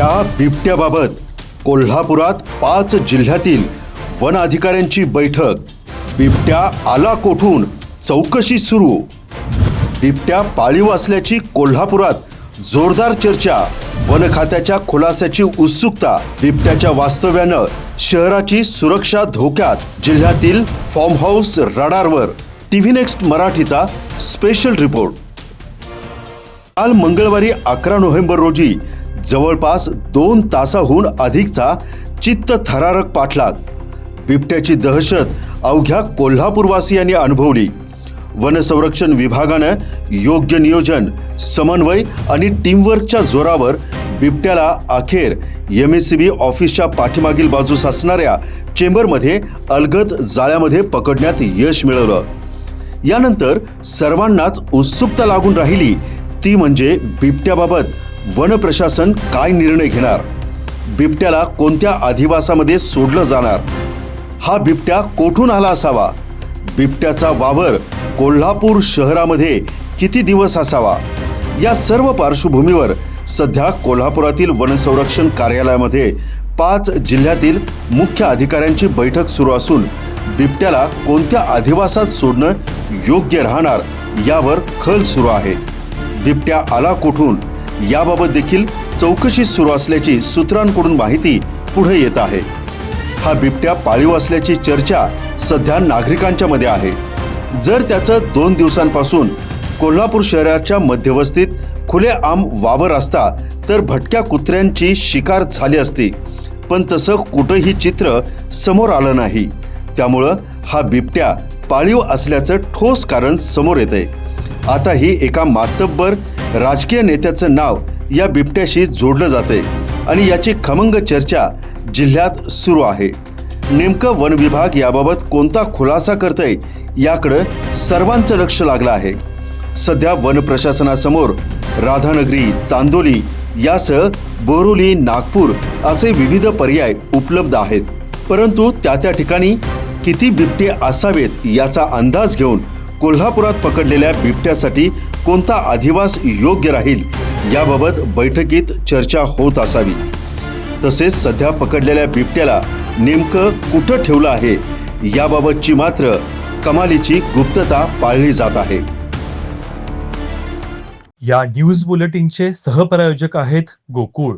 त्या बिबट्याबाबत कोल्हापुरात पाच जिल्ह्यातील वन अधिकाऱ्यांची बैठक. बिबट्या आला कोठून? चौकशी सुरू. बिबट्या पाळीव असल्याची कोल्हापुरात जोरदार चर्चा. वन खात्याच्या खुलासाची उत्सुकता बिबट्याच्या वास्तव्यानं शहराची सुरक्षा धोक्यात जिल्ह्यातील फॉर्म हाऊस रडारवर. टीव्ही नेक्स्ट मराठीचा स्पेशल रिपोर्ट. काल मंगळवारी अकरा नोव्हेंबर रोजी जवळपास दोन तासाहून अधिकचा चित्त थरारक पाठलाग. बिबट्याची दहशत अवघ्या कोल्हापूरवासियांनी अनुभवली. वनसंरक्षण विभागानं योग्य नियोजन समन्वय आणि टीमवर्कच्या जोरावर बिबट्याला अखेर एम एस सी बी ऑफिसच्या पाठीमागील बाजूस असणाऱ्या चेंबरमध्ये अलगद जाळ्यामध्ये पकडण्यात यश मिळवलं. यानंतर सर्वांनाच उत्सुकता लागून राहिली. ती म्हणजे बिबट्याबाबत वन प्रशासन काय निर्णय घेणार? बिबट्याला कोणत्या अधिवासामध्ये सोडलं जाणार? हा बिबट्या कोठून आला असावा? बिबट्याचा वावर कोल्हापूर शहरामध्ये किती दिवस असावा? या सर्व पार्श्वभूमीवर सध्या कोल्हापुरातील वनसंरक्षण कार्यालयामध्ये पाच जिल्ह्यातील मुख्य अधिकाऱ्यांची बैठक सुरू असून बिबट्याला कोणत्या अधिवासात सोडणं योग्य राहणार यावर खल सुरू आहे. बिबट्या आला कुठून? याबाबत देखील चौकशी सुरू असल्याची सूत्रांकडून माहिती पुढे येत आहे. हा बिबट्या पाळीव असल्याची चर्चा सध्या नागरिकांच्या मध्ये आहे. जर त्याचं दोन दिवसांपासून कोल्हापूर शहराच्या मध्यवस्तीत खुले आम वावर असता तर भटक्या कुत्र्यांची शिकार झाली असती. पण तसं कुठंही चित्र समोर आलं नाही. त्यामुळं हा बिबट्या पाळीव असल्याचं ठोस कारण समोर येतंय. आता ही एका मातब्बर राजकीय नेत्याचं नाव या बिबट्याशी जोडलं जाते आणि याची खमंग चर्चा जिल्ह्यात सुरू आहे. नेमकं वन विभाग याबाबत कोणता खुलासा करतंय याकडं सर्वांचं लक्ष लागलं आहे. सध्या वन प्रशासनासमोर राधानगरी चांदोली यासह बोरोली नागपूर असे विविध पर्याय उपलब्ध आहेत. परंतु त्या त्या ठिकाणी किती बिबटे असावेत याचा अंदाज घेऊन कोल्हापुरात पकडलेल्या बिबट्यासाठी कोणता अधिवास योग्य राहील याबाबत बैठकीत चर्चा होत असावी. तसेच सध्या पकडलेल्या बिबट्याला नेमकं कुठं ठेवलं आहे याबाबतची मात्र कमालीची गुप्तता पाळली जात आहे. या न्यूज बुलेटिनचे सहप्रायोजक आहेत गोकुळ.